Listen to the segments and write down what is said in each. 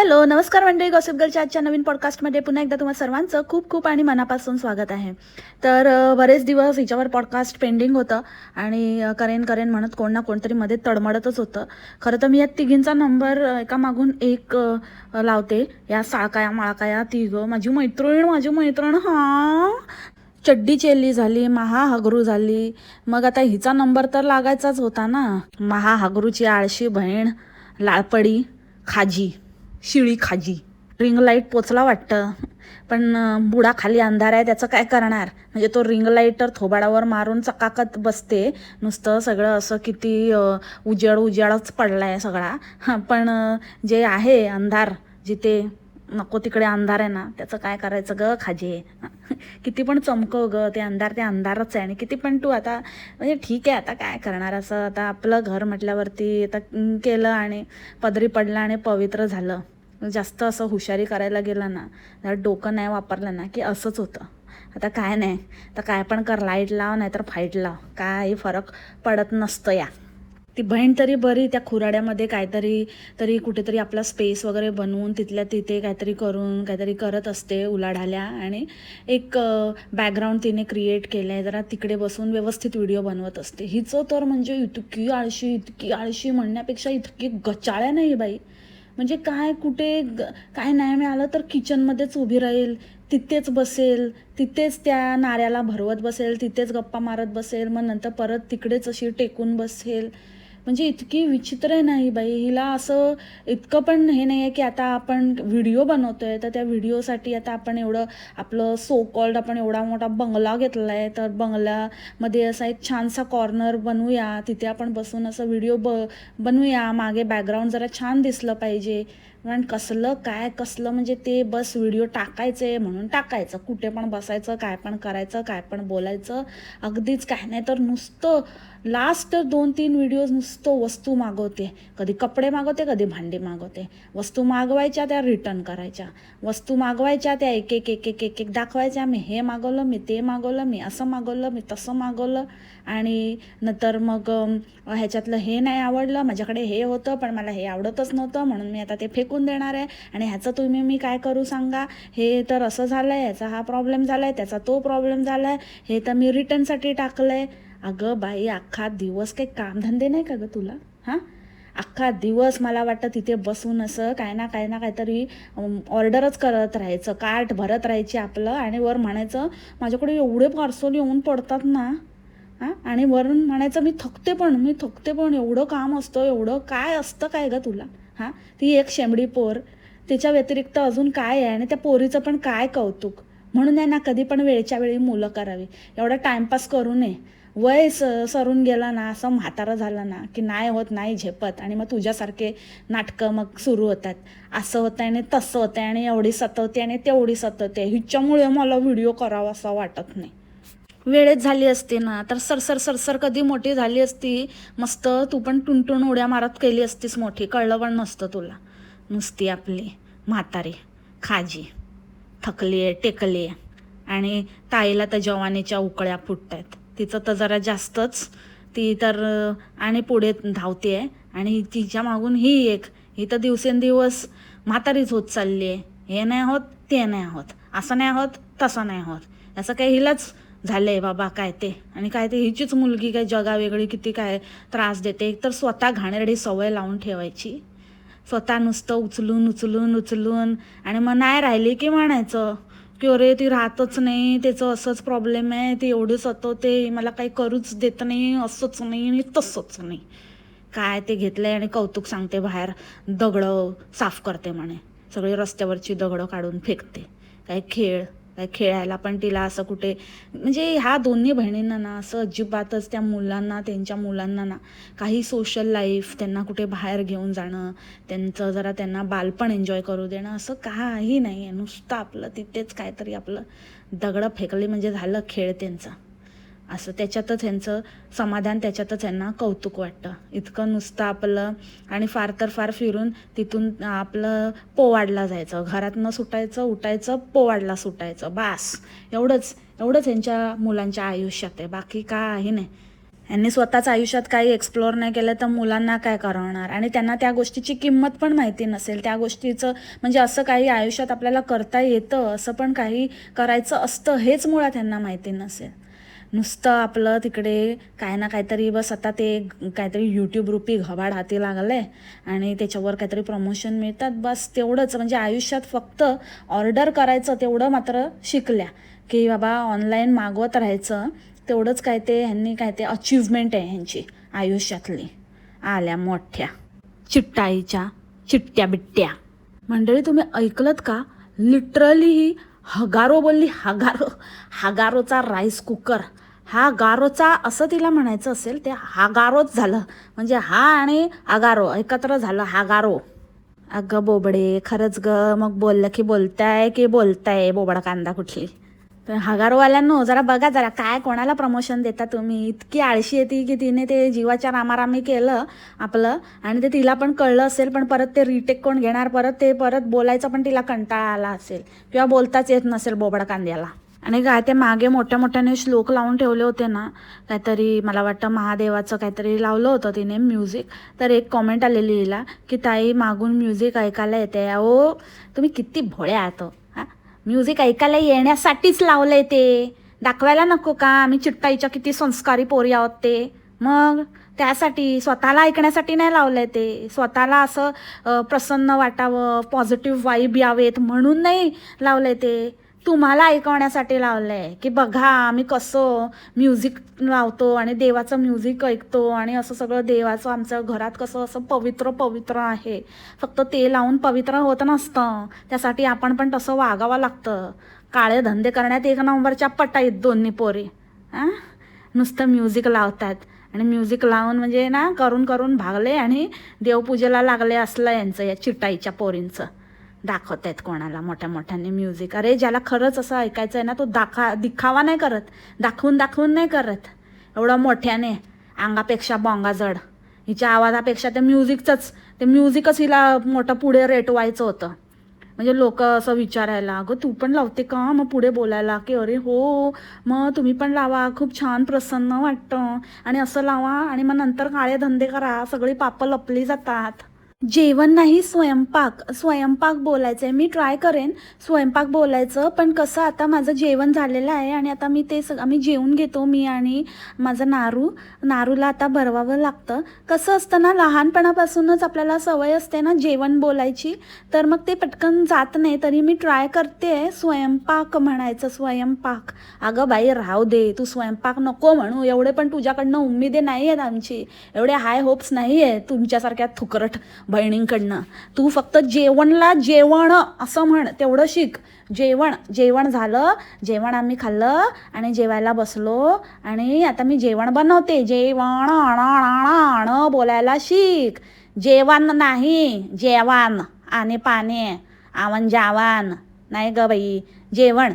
Hello नमस्कार मंडळी gossip गर्लच्या आजच्या नवीन पॉडकास्टमध्ये पुन्हा एकदा तुम्हाला सर्वांचं खूप खूप आणि मनापासून स्वागत आहे. तर बरेच दिवस हिच्यावर पॉडकास्ट पेंडिंग होतं आणि करेन करेन म्हणत कोण ना कोणतरी मध्ये तडमडतच होतं. खरं तर मी या तिघींचा नंबर एका मागून एक लावते. या साळकाया माळकाया तिघं. माझी मैत्रीण माझी मैत्रीण हा. चड्डी चेल्ली झाली महा हगरू झाली. मग आता हिचा नंबर तर लागायचाच होता ना. महा हगरूची आळशी बहीण लाळपडी खाजी. शिळी खाजी. रिंग लाइट पोचला वाटतं. पण बुडाखाली बुडा खाली अंधार आहे त्याचं काय करणार? म्हणजे तो रिंग लाइट तर थोबाडावर मारून चकाकत बसते. नुसतं सगळं असं किती उजेड उजेडच पडला आहे सगळा पण जे आहे अंधार जिथे नको तिकडे अंधार आहे ना त्याचं काय करायचं ग खाजे? किती पण चमकव ग ते अंधार ते अंधारच आहे आणि किती पण तू आता म्हणजे ठीक आहे आता काय करणार असं? आता आपलं घर म्हटल्यावरती आता केलं आणि पदरी पडलं आणि पवित्र झालं. जास्त असं हुशारी करायला गेलं ना जर डोकं नाही वापरलं ना की असंच होतं. आता काय नाही तर काय पण कर लाइट लाव नाहीतर फाईट लाव. काही फरक पडत नसतं या. ती बहीण तरी बरी त्या खुराड्यामध्ये काहीतरी तरी कुठेतरी आपला स्पेस वगैरे बनवून तिथल्या तिथे काहीतरी करून काहीतरी करत असते उलाढाल्या. आणि एक बॅकग्राऊंड तिने क्रिएट केलं आहे जरा तिकडे बसून व्यवस्थित व्हिडिओ बनवत असते. हिचं तर म्हणजे इतकी आळशी इतकी आळशी म्हणण्यापेक्षा इतकी गचाळ्या नाही बाई. म्हणजे काय कुठे ग- काय नाही मिळालं तर किचनमध्येच उभी राहील तिथेच बसेल तिथेच त्या नाऱ्याला भरवत बसेल तिथेच गप्पा मारत बसेल मग नंतर परत तिकडेच अशी टेकून बसेल. म्हणजे इतकी विचित्र आहे नाही बाई. हिला असं इतकं पण हे नाही आहे की आता आपण व्हिडिओ बनवतोय तर त्या व्हिडिओसाठी आता आपण एवढं आपलं सो कॉल्ड आपण एवढा मोठा बंगला घेतला आहे तर बंगल्यामध्ये असा एक छानसा कॉर्नर बनवूया. तिथे आपण बसून असं व्हिडिओ ब बनवूया. मागे बॅकग्राऊंड जरा छान दिसलं पाहिजे. पण कसलं काय कसलं म्हणजे ते बस व्हिडिओ टाकायचे म्हणून टाकायचं. कुठे पण बसायचं काय पण करायचं काय पण बोलायचं. अगदीच काय नाही तर नुसतं लास्ट दोन तीन व्हिडिओज नुसतं वस्तू मागवते. कधी कपडे मागवते कधी भांडी मागवते. वस्तू मागवायच्या त्या रिटर्न करायच्या. वस्तू मागवायच्या त्या एक एक एक एक एक एक दाखवायच्या. मी हे मागवलं मी ते मागवलं मी असं मागवलं मी तसं मागवलं. आणि नंतर मग ह्याच्यातलं हे नाही आवडलं. माझ्याकडे हे होतं पण मला हे आवडतच नव्हतं. म्हणून मी आता ते फेक फेकून देणार आहे. आणि ह्याचं तुम्ही मी काय करू सांगा? हे तर असं झालं आहे ह्याचा हा प्रॉब्लेम झाला आहे त्याचा तो प्रॉब्लेम झाला आहे हे तर मी रिटर्नसाठी टाकलं आहे अगं बाई अख्खा दिवस काही कामधंदे नाही का गं तुला? हां? अख्खा दिवस मला वाटतं तिथे बसून असं काय ना काय ना काहीतरी ऑर्डरच करत राहायचं. कार्ट भरत राहायची आपलं. आणि वर म्हणायचं माझ्याकडे एवढे पार्सल येऊन पडतात ना. हां? आणि वरून म्हणायचं मी थकते पण मी थकते पण. एवढं काम असतं एवढं काय असतं काय गं तुला? हां? ती एक शेंबडी पोर तिच्या व्यतिरिक्त अजून काय आहे आणि त्या पोरीचं पण काय कौतुक? म्हणून आहे ना कधी पण वेळच्या वेळी मुलं करावी. एवढा टाइमपास करू नये. वय स सरून गेला ना असं म्हातारा झालं ना की नाही होत नाही झेपत आणि मग तुझ्यासारखे नाटकं मग सुरू होतात. असं होतं आणि तसं होतं आणि एवढी सतवते आणि तेवढी सतवते हिच्यामुळे मला व्हिडिओ करावा असं वाटत नाही. वेळेत झाली असती ना तर सरसर सरसर कधी मोठी झाली असती मस्त तू पण टुनटुन उड्या मारत केली असतीस मोठी कळलं पण नसतं तुला. नुसती आपली म्हातारी खाजी थकली आहे टेकली आहे आणि ताईला तर जवानीच्या उकळ्या फुटत आहेत तिचं तर जरा जास्तच ती तर आणि पुढे धावते आहे आणि तिच्या मागून ही एक ही तर दिवसेंदिवस म्हातारीच होत चालली आहे हे नाही होत ते नाही होत. असं नाही होत तसं नाही होत. असं काही हिलाच झालंय बाबा काय ते? आणि काय ते हिचीच मुलगी काय जगा वेगळी किती काय त्रास देते. एक तर स्वतः घाणेरडी सवय लावून ठेवायची. स्वतः नुसतं उचलून उचलून उचलून. आणि मग नाही राहिली की म्हणायचं की अरे ती राहतच नाही त्याचं असंच प्रॉब्लेम आहे ती एवढी सतवते मला काही करूच देत नाही असंच नाही आणि तसंच नाही. काय ते घेतलंय आणि कौतुक सांगते बाहेर दगडं साफ करते म्हणे. सगळी रस्त्यावरची दगडं काढून फेकते. काय खेळ काय खेळायला. पण तिला असं कुठे म्हणजे ह्या दोन्ही बहिणींना ना असं अजिबातच त्या मुलांना त्यांच्या मुलांना ना काही सोशल लाईफ त्यांना कुठे बाहेर घेऊन जाणं त्यांचं जरा त्यांना बालपण एन्जॉय करू देणं असं काही नाही आहे नुसतं आपलं तिथेच काहीतरी आपलं दगडं फेकली म्हणजे झालं खेळ त्यांचा. असं त्याच्यातच ह्यांचं समाधान त्याच्यातच यांना कौतुक वाटतं. इतकं नुसतं आपलं आणि फार तर फार फिरून तिथून आपलं पोवाडला जायचं. घरातनं सुटायचं उठायचं पोवाडला सुटायचं. बास. एवढंच एवढंच यांच्या मुलांच्या आयुष्यात आहे. बाकी काही नाही. यांनी स्वतःच आयुष्यात काही एक्सप्लोअर नाही केलं तर मुलांना काय करवणार? आणि त्यांना त्या गोष्टीची किंमत पण माहिती नसेल. त्या गोष्टीचं म्हणजे असं काही आयुष्यात आपल्याला करता येतं असं पण काही करायचं असतं हेच मुळात त्यांना माहिती नसेल. नुसतं आपलं तिकडे काय ना काहीतरी बस आता ते काहीतरी यूट्यूब रूपी घबाड हाती लागलं आहे आणि त्याच्यावर काहीतरी प्रमोशन मिळतात. बस तेवढंच म्हणजे आयुष्यात फक्त ऑर्डर करायचं तेवढं मात्र शिकल्या. की बाबा ऑनलाईन मागवत राहायचं तेवढंच काय ते ह्यांनी काय ते अचिव्हमेंट आहे ह्यांची आयुष्यातली. आल्या मोठ्या. चिट्टाईच्या चिट्ट्या बिट्ट्या. मंडळी तुम्ही ऐकलत का? लिटरली ही हगारो बोलली हगारो हगारोचा राईस कुकर हा गारोचा असं तिला म्हणायचं असेल ते हागारोच झालं. म्हणजे हा आणि आगारो एकत्र झालं हागारो अगं बोबडे खरंच ग मग बोललं की बोलताय की बोलताय बोबडा कांदा कुठली? तर हगारोवाल्यांनो जरा बघा जरा काय कोणाला प्रमोशन देता तुम्ही? इतकी आळशी येते की तिने ते जीवाच्या रामारामी केलं आपलं आणि ते तिला पण कळलं असेल पण परत ते रिटेक कोण घेणार? परत ते परत बोलायचं पण तिला कंटाळा आला असेल. किंवा बोलताच येत नसेल बोबडा कांद्याला. आणि काय ते मागे मोठ्या मोठ्याने श्लोक लावून ठेवले होते ना काहीतरी मला वाटतं महादेवाचं काहीतरी लावलं होतं तिने म्युझिक तर एक कॉमेंट आलेली हिला की ताई मागून म्युझिक ऐकायला येते ओ तुम्ही किती भोळे आहात हो. म्युझिक ऐकायला येण्यासाठीच लावलंय ते. दाखवायला नको का? आम्ही चिट्टाईच्या किती संस्कारी पोरी आहोत ते. मग त्यासाठी स्वतःला ऐकण्यासाठी नाही लावलंय ते. स्वतःला असं प्रसन्न वाटावं पॉझिटिव्ह वाईब यावेत म्हणून नाही लावलंय ते. तुम्हाला ऐकवण्यासाठी लावलं आहे की बघा आम्ही कसं म्युझिक लावतो आणि देवाचं म्युझिक ऐकतो आणि असं सगळं देवाचं आमचं घरात कसं असं पवित्र पवित्र आहे. फक्त ते लावून पवित्र होत नसतं. त्यासाठी आपण पण तसं वागावं लागतं. काळे धंदे करण्यात एक नंबरच्या पटाईत दोन्ही पोरी. हां नुसतं म्युझिक लावतात. आणि म्युझिक लावून म्हणजे ना करून करून भागले आणि देवपूजेला लागले असलं यांचं या चिटाईच्या पोरींचं. दाखवत आहेत कोणाला मोठ्या मोठ्याने म्युझिक अरे ज्याला खरंच असं ऐकायचं आहे ना तो दाखा दिखावा नाही करत. दाखवून दाखवून नाही करत. एवढं मोठ्याने अंगापेक्षा बोंगा जड. हिच्या आवाजापेक्षा ते म्युझिकचंच ते म्युझिकच हिला मोठं पुढे रेटवायचं होतं. म्हणजे लोक असं विचारायला अगं तू पण लावते का? मग पुढे बोलायला. की अरे हो मग तुम्ही पण लावा. खूप छान प्रसन्न वाटतं. आणि असं लावा आणि मग नंतर काळे धंदे करा. सगळी पापं लपली जातात. जेवण नाही स्वयंपाक स्वयंपाक बोलायचं आहे मी ट्राय करेन स्वयंपाक बोलायचं पण कसं आता माझं जेवण झालेलं आहे आणि आता मी ते सग आम्ही जेवून घेतो मी आणि माझं नारू. नारूला आता भरवावं लागतं. कसं असतं ना लहानपणापासूनच आपल्याला सवय असते ना जेवण बोलायची. तर मग ते पटकन जात नाही तरी मी ट्राय करते स्वयंपाक म्हणायचं स्वयंपाक. अगं बाई राहू दे तू स्वयंपाक नको म्हणू. एवढे पण तुझ्याकडनं उमेदे नाही आहेत आमची. एवढे हाय होप्स नाही आहे तुमच्यासारख्या थुकरट बहिणींकडनं. तू फक्त जेवणला जेवण असं म्हण तेवढं शिक. जेवण जेवण झालं जेवण आम्ही खाल्लं आणि जेवायला बसलो आणि आता मी जेवण बनवते. जेवण अण अण अण बोलायला शिक. जेवण नाही जेवण. आणि पाणी आवन जावान. नाही ग बाई जेवण.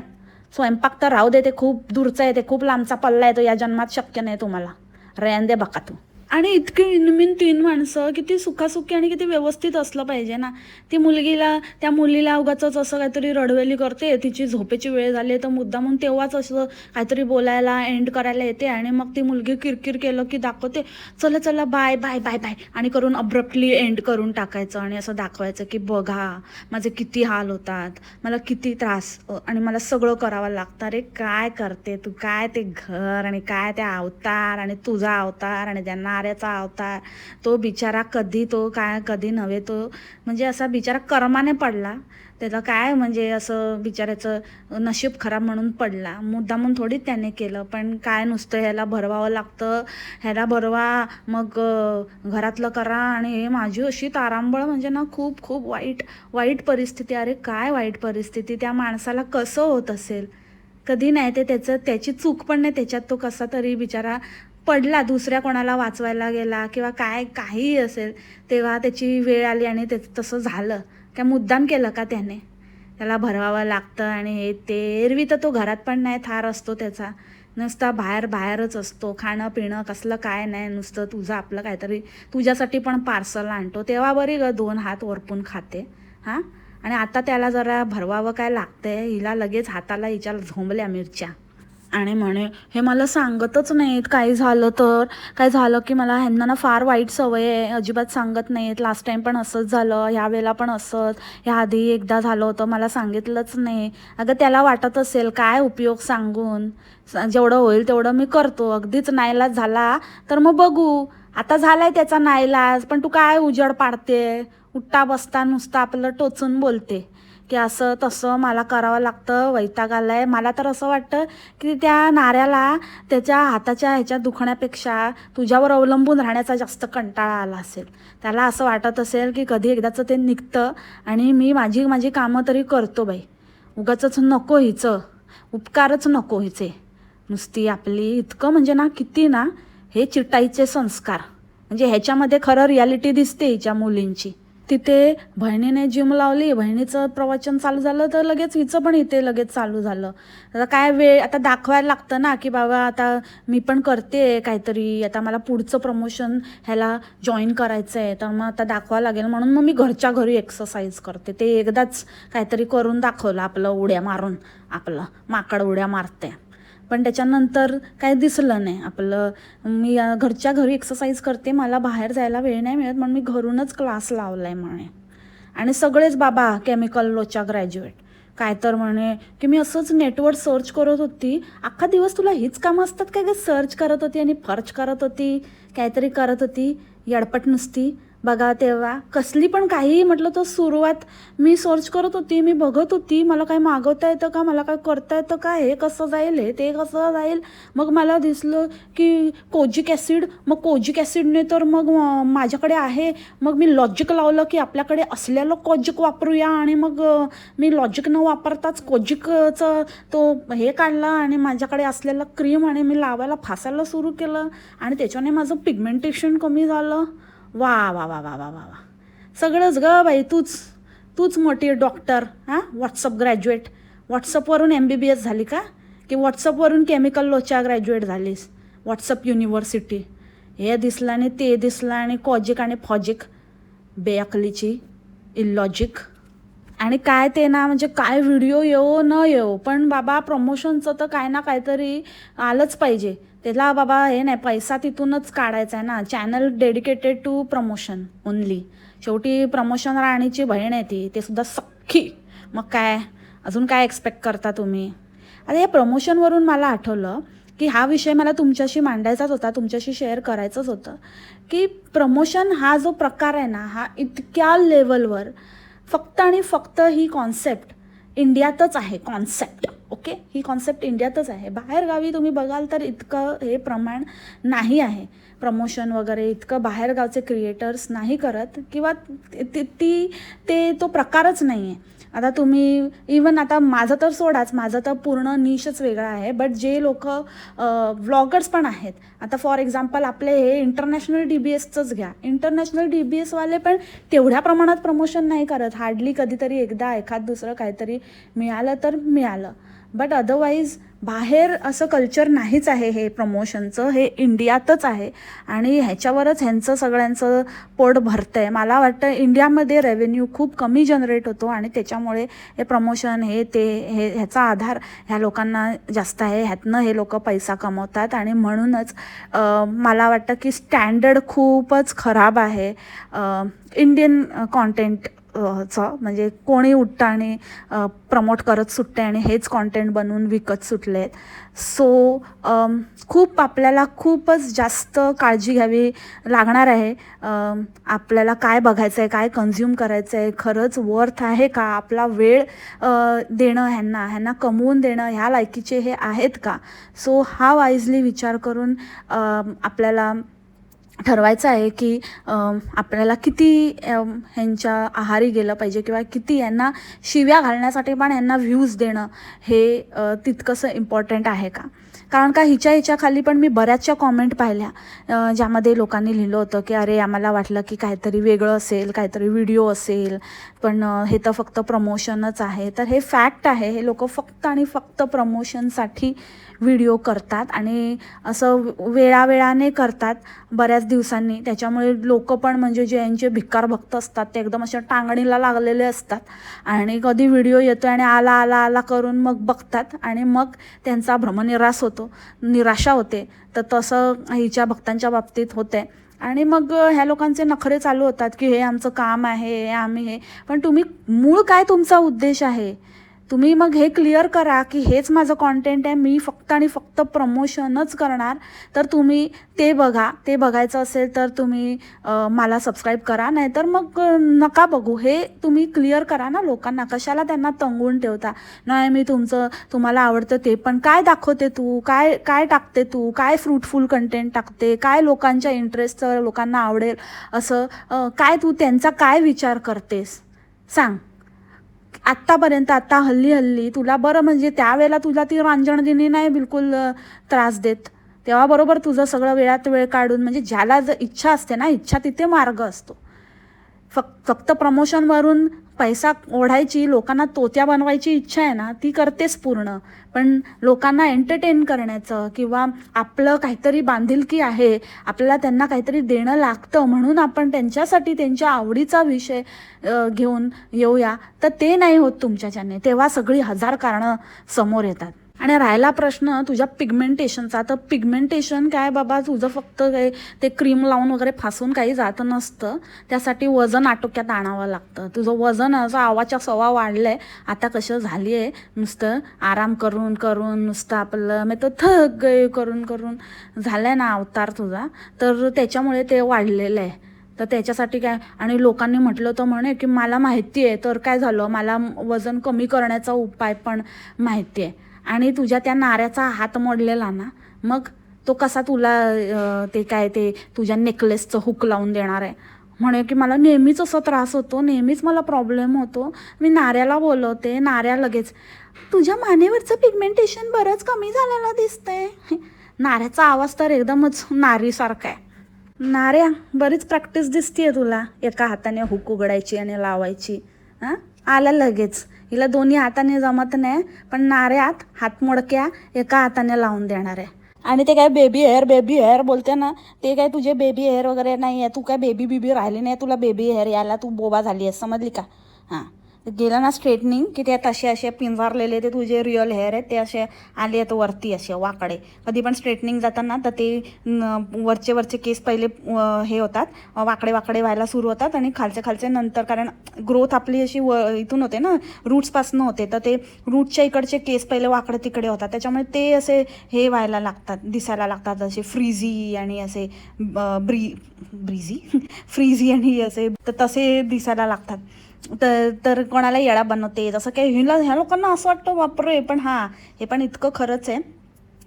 स्वयंपाक तर राहू दे ते खूप दूरचं आहे ते खूप लांबचा पल्ला आहे तो या जन्मात शक्य नाही तुम्हाला. रेन दे बका तू. आणि इतकी इनमिन तीन माणसं किती सुखासुखी आणि किती व्यवस्थित असलं पाहिजे ना. ती मुलगीला त्या मुलीला उगाच असं काहीतरी रडवेली करते तिची झोपेची वेळ झाली आहे तर मुद्दा म्हणून तेव्हाच असं काहीतरी बोलायला एंड करायला येते आणि मग ती मुलगी किरकिर केलं की दाखवते चला चला बाय बाय बाय बाय आणि करून अब्रप्टली एंड करून टाकायचं आणि असं दाखवायचं की बघा माझे किती हाल होतात मला किती त्रास आणि मला सगळं करावं लागतं. अरे काय करते तू? काय ते घर आणि काय ते अवतार आणि तुझा अवतार आणि त्यांना नाऱ्याचा अवतार तो बिचारा कधी तो काय कधी नव्हे तो म्हणजे असा बिचारा कर्माने पडला. त्याला काय म्हणजे असं बिचाऱ्याचं नशीब खराब म्हणून पडला. मुद्दामून थोडी त्याने केलं पण काय नुसतं ह्याला भरवावं लागतं. ह्याला भरवा मग घरातलं करा आणि हे माझी अशी तारांबळ म्हणजे ना खूप खूप वाईट वाईट परिस्थिती. अरे काय वाईट परिस्थिती? त्या माणसाला कसं होत असेल? कधी नाही ते त्याचं त्याची चूक पण नाही त्याच्यात तो कसा तरी बिचारा पडला दुसऱ्या कोणाला वाचवायला गेला किंवा काय काहीही असेल तेव्हा त्याची वेळ आली आणि ते तसं झालं. काय मुद्दाम केलं का त्याने? त्याला भरवावं लागतं आणि हे ते एरवी तर तो घरात पण नाही थार असतो त्याचा. नुसता बाहेर बाहेरच असतो खाणं पिणं कसलं काय नाही नुसतं तुझं आपलं काहीतरी तुझ्यासाठी पण पार्सल आणतो. तेव्हा बरी ग दोन हात वरपून खाते. हां? आणि आता त्याला जरा भरवावं काय लागतंय? हिला लगेच हाताला हिच्या झोंबल्या मिरच्या. आणि म्हणे हे मला सांगतच नाहीत काही झालं तर. काय झालं की मला ह्यांना ना फार वाईट सवय आहे. अजिबात सांगत नाहीत. लास्ट टाईम पण असंच झालं. ह्या वेळेला पण असंच. ह्या आधी एकदा झालं होतं. मला सांगितलंच नाही. अगं त्याला वाटत असेल काय उपयोग सांगून? जेवढं होईल तेवढं मी करतो. अगदीच नाईलाज झाला तर मग बघू. आता झालाय त्याचा नाईलाज. पण तू काय उजड पाडते? उठता बसता नुसतं आपलं टोचून बोलते. की असं तसं मला करावं लागतं वैताग आलाय. मला तर असं वाटतं की त्या नाऱ्याला त्याच्या हाताच्या ह्याच्या दुखण्यापेक्षा तुझ्यावर अवलंबून राहण्याचा जास्त कंटाळा आला असेल. त्याला असं वाटत असेल की कधी एकदाचं ते निघतं आणि मी माझी माझी कामं तरी करतो बाई. उगाचंच नको हिचं. उपकारच नको हिचे. नुसती आपली इतकं म्हणजे ना किती ना हे चिटाईचे संस्कार. म्हणजे ह्याच्यामध्ये खरं रियालिटी दिसते हिच्या मुलींची. तिथे बहिणीने जिम लावली बहिणीचं प्रवचन चालू झालं तर लगेच हिचं पण इथे लगेच चालू झालं. आता काय वेळ आता दाखवायला लागतं ना की बाबा आता मी पण करते काहीतरी आता मला पुढचं प्रमोशन ह्याला जॉईन करायचं आहे तर मग आता दाखवावं लागेल. म्हणून मग मी घरच्या घरी एक्सरसाइज करते. ते एकदाच काहीतरी करून दाखवलं आपलं उड्या मारून आपलं माकड उड्या मारते. पण त्याच्यानंतर काय दिसलं नाही. आपलं मी घरच्या घरी एक्सरसाइज करते मला बाहेर जायला वेळ नाही मिळत म्हणून मी घरूनच क्लास लावला आहे म्हणे. आणि सगळेच बाबा केमिकल लोचा ग्रॅज्युएट काय तर म्हणे की मी असंच नेटवर सर्च करत होती. अख्खा दिवस तुला हीच कामं असतात काय काय सर्च करत होती आणि फर्च करत होती काहीतरी करत होती यडपट नुसती. बघा तेव्हा. कसली पण काही म्हटलं तर सुरुवात मी सर्च करत होती मी बघत होती मला काय मागवता येतं का मला काय करता येतं का हे कसं जाईल हे ते कसं जाईल. मग मला दिसलं की कोजिक ॲसिड मग कोजिक ॲसिडने तर मग माझ्याकडे आहे. मग मी लॉजिक लावलं की आपल्याकडे असलेलं कोजिक वापरूया आणि मग मी लॉजिक न वापरताच कोजिकचं तो हे काढला आणि माझ्याकडे असलेलं क्रीम आणि मी लावायला फासायला सुरू केलं आणि त्याच्याने माझं पिगमेंटेशन कमी झालं. वा वा वा वा वा वा वा. सगळंच ग बाई तूच तूच मोठी डॉक्टर हां? व्हॉट्सअप ग्रॅज्युएट व्हॉट्सअपवरून एम बी बी एस झाली का? की व्हॉट्सअपवरून केमिकल लोच्या ग्रॅज्युएट झालीस. व्हॉट्सअप युनिव्हर्सिटी हे दिसलं आणि ते दिसलं आणि कॉजिक आणि फॉजिक. बेअकलीची इलॉजिक आणि काय ते ना म्हणजे काय व्हिडिओ येऊ न येऊ पण बाबा प्रमोशनचं तर काय ना काहीतरी आलंच पाहिजे. त्याला बाबा हे नाही पैसा तिथूनच काढायचा आहे ना. Channel dedicated to promotion only शेवटी प्रमोशन राणीची बहीण आहे ती ते सुद्धा सख्खी. मग काय? अजून काय एक्सपेक्ट करता तुम्ही? आता या प्रमोशनवरून मला आठवलं की हा विषय मला तुमच्याशी मांडायचाच होता तुमच्याशी शेअर करायचंच होतं की प्रमोशन हा जो प्रकार आहे ना हा इतक्या लेवलवर फक्त आणि फक्त ही कॉन्सेप्ट इंडियातच आहे कॉन्सेप्ट ओके ही कॉन्सेप्ट इंडियातच आहे. बाहेरगावी तुम्ही बघाल तर इतकं हे प्रमाण नाही आहे. प्रमोशन वगैरे इतकं बाहेरगावचे क्रिएटर्स नाही करत किंवा ती ती ते तो प्रकारच नाही आहे आता तुम्ही इवन आता माझं तर सोडाच माझं तर पूर्ण निशच वेगळा आहे बट जे लोक व्लॉगर्स पण आहेत. आता फॉर एक्झाम्पल आपले हे इंटरनॅशनल डी बी एसचंच घ्या. इंटरनॅशनल डी बी एसवाले पण तेवढ्या प्रमाणात प्रमोशन नाही करत. हार्डली कधीतरी एकदा एखाद दुसरं काहीतरी मिळालं तर मिळालं. बट अदरवाईज बाहेर असं कल्चर नाहीच आहे हे प्रमोशनचं हे इंडियातच आहे. आणि ह्याच्यावरच ह्यांचं सगळ्यांचं पोट भरतं आहे मला वाटतं इंडियामध्ये रेव्हेन्यू खूप कमी जनरेट होतो आणि त्याच्यामुळे हे प्रमोशन हे ते हे ह्याचा आधार ह्या लोकांना जास्त आहे. ह्यातनं हे लोक पैसा कमवतात आणि म्हणूनच मला वाटतं की स्टँडर्ड खूपच खराब आहे. इंडियन कॉन्टेंट चं म्हणजे कोणी उठतं आणि प्रमोट करत सुटते आणि हेच कॉन्टेंट बनवून विकत सुटले आहेत सो खूप आपल्याला खूपच जास्त काळजी घ्यावी लागणार आहे. आपल्याला काय बघायचं आहे काय कन्झ्युम करायचं आहे खरंच वर्थ आहे का? आपला वेळ देणं ह्यांना ह्यांना कमवून देणं ह्या लायकीचे हे आहेत का? सो हा वाईजली विचार करून आपल्याला ठरवायचं आहे की आपल्याला किती ह्यांच्या आहारी गेलं पाहिजे किंवा किती यांना शिव्या घालण्यासाठी पण यांना व्ह्यूज देणं हे तितकंसं इम्पॉर्टंट आहे का? कारण का हिच्या हिच्या खाली पण मी बऱ्याचशा कॉमेंट पाहिल्या. ज्यामध्ये लोकांनी लिहिलं होतं की अरे आम्हाला वाटलं की काहीतरी वेगळं असेल काहीतरी व्हिडिओ असेल. पण हे तर फक्त प्रमोशनच आहे. तर हे फॅक्ट आहे हे लोक फक्त आणि फक्त प्रमोशनसाठी व्हिडिओ करतात आणि असं वेळावेळाने करतात बऱ्याच दिवसांनी. त्याच्यामुळे लोक पण म्हणजे जे यांचे भिक्कार भक्त असतात ते एकदम अशा टांगणीला लागलेले असतात आणि कधी व्हिडिओ येतो आणि आला आला आला करून मग बघतात आणि मग त्यांचा भ्रमनिराश होतो निराशा होते. तर तसं हिच्या भक्तांच्या बाबतीत होते आणि मग ह्या लोकांचे नखरे चालू होतात की हे आमचं काम आहे हे आम्ही हे. पण तुम्ही मूळ काय तुमचा उद्देश आहे? तुम्ही मग हे क्लिअर करा की हेच माझं कॉन्टेंट आहे मी फक्त आणि फक्त प्रमोशनच करणार. तर तुम्ही ते बघा ते बघायचं असेल तर तुम्ही मला सबस्क्राईब करा नाहीतर मग नका बघू. हे तुम्ही क्लिअर करा ना लोकांना कशाला त्यांना तंगून ठेवता? नाही मी तुमचं तुम्हाला आवडतं ते पण काय दाखवते तू? काय काय टाकते तू? काय फ्रूटफुल कंटेंट टाकते? काय लोकांच्या इंटरेस्टचं लोकांना आवडेल? असं काय तू त्यांचा काय विचार करतेस? सांग. आत्तापर्यंत आत्ता हल्ली हल्ली तुला बरं म्हणजे त्यावेळेला तुला ती रांजणदिनी नाही बिलकुल त्रास देत. तेव्हा बरोबर तुझं सगळं वेळात वेळ काढून म्हणजे ज्याला जर इच्छा असते ना इच्छा तिथे मार्ग असतो. फक्त फक्त प्रमोशनवरून पैसा ओढायची लोकांना तोत्या बनवायची इच्छा आहे ना ती करतेच पूर्ण. पण लोकांना एंटरटेन करण्याचं किंवा आपलं काहीतरी बांधिलकी आहे आपल्याला त्यांना काहीतरी देणं लागतं म्हणून आपण त्यांच्यासाठी त्यांच्या आवडीचा विषय घेऊन येऊया. तर ते नाही होत तुमच्याच्याने तेव्हा सगळी हजार कारणं समोर येतात. आणि राहिला प्रश्न तुझ्या पिगमेंटेशनचा तर पिगमेंटेशन काय बाबा तुझं फक्त काय ते क्रीम लावून वगैरे फासून काही जात नसतं. त्यासाठी वजन आटोक्यात आणावं लागतं. तुझं वजन असं आवाच्या सवा वाढलं आहे आता कसं झाली आहे नुसतं आराम करून करून नुसतं आपलं मी तर थक गय करून करून. झालं आहे ना अवतार तुझा. तर त्याच्यामुळे ते वाढलेलं आहे. तर त्याच्यासाठी काय? आणि लोकांनी म्हटलं तर म्हणे की मला माहिती आहे तर काय झालं? मला वजन कमी करण्याचा उपाय पण माहिती आहे आणि तुझ्या त्या नाऱ्याचा हात मोडलेला ना मग तो कसा तुला ते काय ते तुझ्या नेकलेसचं हुक लावून देणार आहे? म्हणे की मला नेहमीच असा त्रास होतो नेहमीच मला प्रॉब्लेम होतो. मी नाऱ्याला बोलवते नाऱ्या लगेच तुझ्या मानेवरचं पिगमेंटेशन बरंच कमी झालेलं दिसतंय. नाऱ्याचा आवाज तर एकदमच नारीसारखा आहे. नाऱ्या बरीच प्रॅक्टिस दिसतीये तुला एका हाताने हुक उघडायची आणि लावायची हां आला लगेच. हिला दोन्ही हाताने जमत नाही पण नाऱ्यात हातमोडक्या एका हाताने लावून देणार आहे. आणि ते काय बेबी हेअर बेबी हेअर बोलते ना ते काय तुझे बेबी हेअर वगैरे नाही आहे तू काय बेबी बिबी राहिली नाही तुला बेबी हेअर यायला तू बोबा झाली आहेस समजली का? हां. गेलं ना स्ट्रेटनिंग की त्यात असे असे पिंजारलेले ते तुझे रिअल हेअर आहेत ते असे आले आहेत वरती असे वाकडे. कधी पण स्ट्रेटनिंग जाताना तर ते वरचे वरचे केस पहिले हे होतात वाकडे वाकडे व्हायला सुरू होतात आणि खालचे खालचे नंतर कारण ग्रोथ आपली अशी व इथून होते ना रूट्सपासून होते तर ते रूटच्या इकडचे केस पहिले वाकडे तिकडे होतात. त्याच्यामुळे ते असे हे व्हायला लागतात दिसायला लागतात असे फ्रीझी आणि असे ब्री ब्रिझी फ्रीझी आणि असे तर तसे दिसायला लागतात. तर तर कोणाला येळा बनवते जसं काही हिला ह्या लोकांना असं वाटतं बापरे पण हां हे पण इतकं खरंच आहे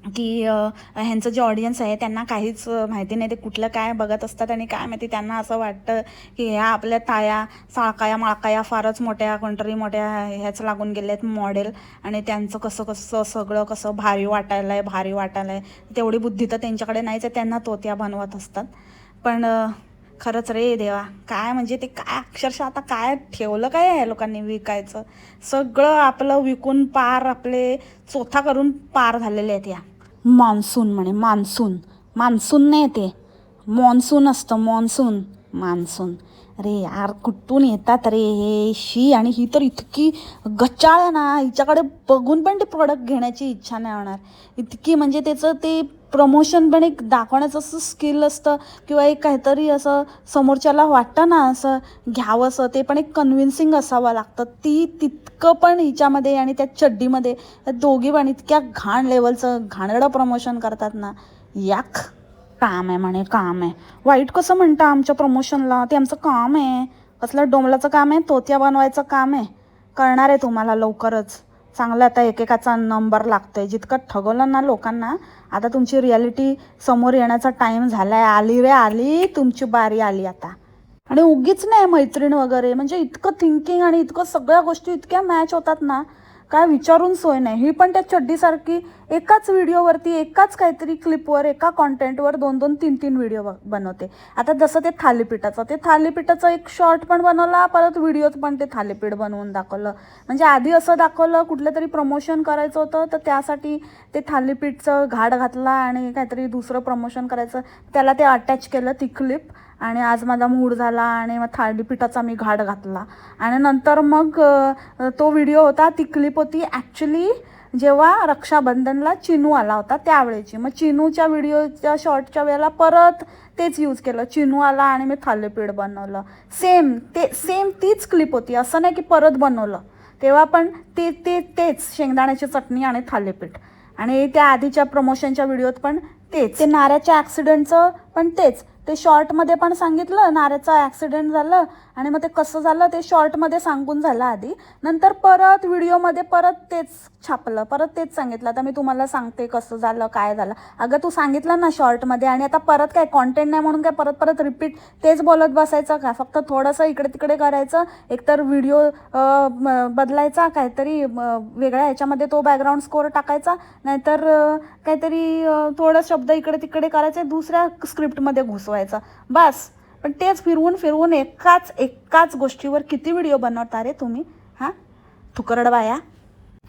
की ह्यांचं जे ऑडियन्स आहे त्यांना काहीच माहिती नाही ते कुठलं काय बघत असतात आणि काय माहिती त्यांना असं वाटतं की ह्या आपल्या ताया साळकाया माळकाया फारच मोठ्या कोणतरी मोठ्या ह्याच लागून गेले आहेत मॉडेल आणि त्यांचं कसं कसं सगळं कसं भारी वाटायला आहे भारी वाटायला आहे तेवढी बुद्धी तर त्यांच्याकडे नाहीच आहे त्यांना तोत्या बनवत असतात. पण खरंच रे देवा काय म्हणजे ते काय अक्षरशः आता काय ठेवलं काय आहे लोकांनी विकायचं? सगळं आपलं विकून पार आपले चोथा करून पार झालेले आहेत या. मान्सून म्हणे मान्सून. मान्सून नाही ते. मॉन्सून असतं मॉन्सून. मान्सून. अरे यार कुठून येतात रे हे? शी आणि ही तर इतकी गच्चाळ आहे ना हिच्याकडे बघून पण ते प्रोडक्ट घेण्याची इच्छा नाही होणार. इतकी म्हणजे त्याचं ते प्रमोशन पण एक दाखवण्याचं असं स्किल असतं किंवा एक काहीतरी असं समोरच्याला वाटतं ना असं घ्यावंसं ते पण एक कन्व्हिन्सिंग असावं लागतं. ती तितकं पण हिच्यामध्ये आणि त्या चड्डीमध्ये दोघी पण इतक्या घाण लेवलचं घाणेरडं प्रमोशन करतात ना. याक काम आहे म्हणे काम आहे. वाईट कसं म्हणता आमच्या प्रमोशनला ते आमचं काम आहे. कसलं डोंबलाचं काम आहे? तोत्या बनवायचं काम आहे. करणार आहे तुम्हाला लवकरच. चांगलं आता एकेकाचा नंबर लागतोय. जितकं ठगवलं ना लोकांना आता तुमची रियालिटी समोर येण्याचा टाईम झालाय. आली रे आली. तुमची बारी आली आता. आणि उगीच नाही मैत्रीण वगैरे. म्हणजे इतकं थिंकिंग आणि इतकं सगळ्या गोष्टी इतक्या मॅच होतात ना काय विचारून सोय नाही. ही पण त्या चड्डीसारखी एकाच व्हिडिओवरती एकाच काहीतरी क्लिपवर एका कॉन्टेंटवर दोन दोन तीन तीन व्हिडिओ बनवते. आता जसं ते थालीपीठाचं ते थालीपीठाचं एक शॉर्ट पण बनवला परत व्हिडिओत पण ते थालीपीठ बनवून दाखवलं. म्हणजे आधी असं दाखवलं कुठलं तरी प्रमोशन करायचं होतं तर त्यासाठी ते थालीपीठचं घाट घातला आणि काहीतरी दुसरं प्रमोशन करायचं. त्याला ते अटॅच केलं ती क्लिप आणि आज माझा मूड झाला आणि मग थालीपीठाचा मी घाट घातला. आणि नंतर मग तो व्हिडिओ होता ती क्लिप होती. ॲक्च्युली जेव्हा रक्षाबंधनला चिनू आला होता त्यावेळेची. मग चिनूच्या व्हिडिओच्या शॉर्टच्या वेळेला परत तेच यूज केलं. चिनू आला आणि मी थालीपीठ बनवलं. सेम ते सेम तीच क्लिप होती. असं नाही की परत बनवलं. तेव्हा पण ते ते तेच शेंगदाण्याची चटणी आणि थालीपीठ. आणि त्या आधीच्या प्रमोशनच्या व्हिडिओत पण तेच. ते नाऱ्याच्या ॲक्सिडेंटचं पण तेच. ते शॉर्टमध्ये पण सांगितलं नाऱ्याचा ॲक्सिडेंट झालं आणि मग ते कसं झालं ते शॉर्टमध्ये सांगून झालं आधी. नंतर परत व्हिडिओमध्ये परत तेच छापलं परत तेच सांगितलं. आता मी तुम्हाला सांगते कसं झालं काय झालं. अगं तू सांगितलं ना शॉर्टमध्ये आणि आता परत काय कॉन्टेंट नाही म्हणून काय परत परत रिपीट तेच बोलत बसायचं का? फक्त थोडंसं इकडे तिकडे करायचं एकतर व्हिडिओ बदलायचा काहीतरी वेगळ्या ह्याच्यामध्ये तो बॅकग्राऊंड स्कोर टाकायचा नाहीतर काहीतरी थोडं शब्द इकडे तिकडे करायचे दुसऱ्या स्क्रिप्टमध्ये घुसवायचं. बस. पण तेच फिरवून फिरवून एकाच एकाच गोष्टीवर किती व्हिडिओ बनवता रे तुम्ही? हां? थुकरड बाया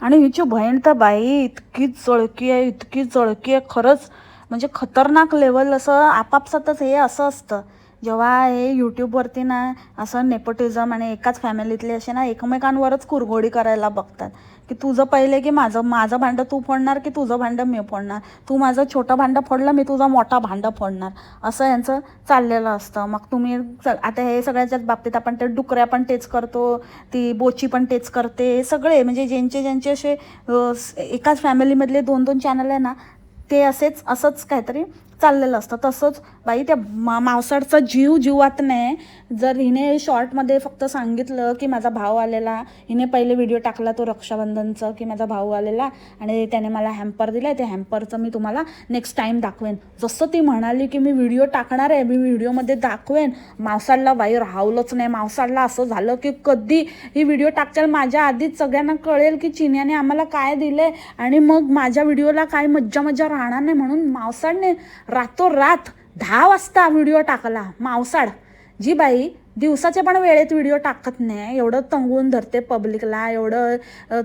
आणि हिची बहीण तर बाई इतकी जळकी आहे इतकी जळकी आहे. खरंच म्हणजे खतरनाक लेवल असं आपापसातच हे असं असतं. जेव्हा हे यूट्यूबवरती ना असं नेपोटिझम आणि एकाच फॅमिलीतले असे ना एकमेकांवरच कुरघोडी करायला बघतात. की तुझं पहिले की माझं माझं भांडं तू फोडणार की तुझं भांडं मी फोडणार? तू माझं छोटं भांडं फोडलं मी तुझा मोठा भांडं फोडणार? असं यांचं चाललेलं असतं. मग तुम्ही आता हे सगळ्याच्याच बाबतीत आपण ते डुकऱ्या पण तेच करतो ती बोची पण तेच करते. हे सगळे म्हणजे ज्यांचे ज्यांचे असे एकाच फॅमिलीमधले दोन दोन चॅनल आहे ना ते असेच असंच काहीतरी चाललेलं असतं. तसंच बाई त्या मा मावसाडचा जीव जीवात नाही. जर हिने शॉर्टमध्ये फक्त सांगितलं की माझा भाऊ आलेला हिने पहिले व्हिडिओ टाकला तो रक्षाबंधनचं की माझा भाऊ आलेला आणि त्याने मला हॅम्पर दिलं ते हॅम्परचं मी तुम्हाला नेक्स्ट टाईम दाखवेन. जसं ती म्हणाली की मी व्हिडिओ टाकणार आहे मी व्हिडिओमध्ये दाखवेन. मावसाडला बाई राहवलंच नाही. मावसाडला असं झालं की कधी ही व्हिडिओ टाकचाल माझ्या आधीच. सगळ्यांना कळेल की चिन्याने आम्हाला काय दिले आणि मग माझ्या व्हिडिओला काय मज्जा मज्जा राहणार नाही म्हणून मावसाडने रातोरात दहा वाजता व्हिडिओ टाकला. मावसाड. जी बाई दिवसाच्या पण वेळेत व्हिडिओ टाकत नाही. एवढं तंगून धरते पब्लिकला. एवढं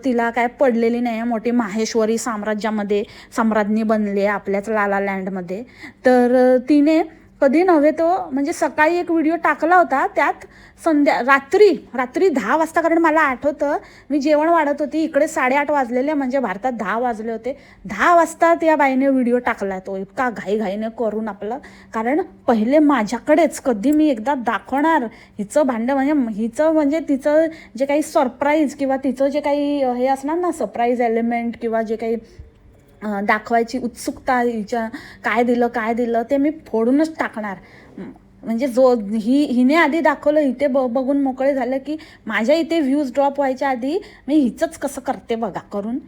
तिला काय पडलेली नाही मोठी माहेश्वरी साम्राज्यामध्ये साम्राज्ञी बनली आहे आपल्याच लाला लँडमध्ये. तर तिने कधी नव्हे तो म्हणजे सकाळी एक व्हिडिओ टाकला होता त्यात संध्या रात्री रात्री दहा वाजता कारण मला आठवतं मी जेवण वाढत होती इकडे साडेआठ वाजलेले म्हणजे भारतात दहा वाजले होते. दहा वाजता त्या बाईने व्हिडिओ टाकला तो इतका घाईघाईने करून आपलं कारण पहिले माझ्याकडेच कधी मी एकदा दाखवणार हिचं भांडं म्हणजे हिचं म्हणजे तिचं जे काही सरप्राईज किंवा तिचं जे काही हे असणार ना सरप्राईज एलिमेंट किंवा जे काही दाखवायची उत्सुकता हिच्या काय दिलं काय दिलं ते मी फोडूनच टाकणार. म्हणजे जो ही हिने आधी दाखवलं इथे ब बघून मोकळे झालं की माझ्या इथे व्ह्यूज ड्रॉप व्हायच्या आधी मी हिचंच कसं करते बघा करून.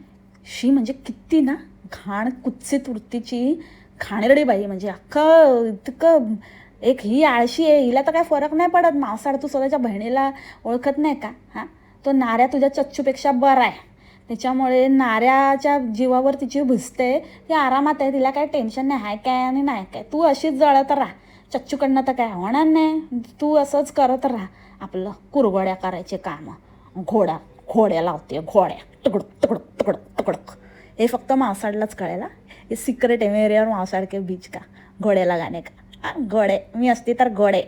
शी म्हणजे किती ना घाण कुत्सित वृत्तीची घाणेरडी बाई म्हणजे अख्खं इतकं एक ही आळशी आहे हिला तर काय फरक नाही पडत. मांसाळ तू स्वतःच्या बहिणीला ओळखत नाही का? हां? तो नाऱ्या तुझ्या चच्चूपेक्षा बरा आहे. त्याच्यामुळे नाऱ्याच्या जीवावर तिची भुसते ती आरामात आहे तिला काय टेन्शन नाही आहे काय आणि नाही काय. तू अशीच जळत राहा. चच्चूकडनं तर काय होणार नाही. तू असंच करत राहा. आपलं कुरगोड्या करायचे कामं. घोडा घोड्या लावते घोड्या. तुकडक तुकडक तुकडक तुकडक हे फक्त मावसाडलाच कळेल हे. सिक्रेट आहे मेरे मावसाळ के बीच का? घोड्याला गाणे का? घोडे. मी असते तर घोडे.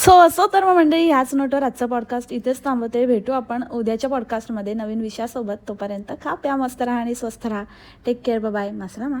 सो असो तर मग मंडळी ह्याच नोटवर आजचा पॉडकास्ट इथेच थांबवते. भेटू आपण उद्याच्या पॉडकास्टमध्ये नवीन विषयासोबत. तोपर्यंत खा प्या मस्त राहा आणि स्वस्थ राहा. टेक केअर बाय मासरा मा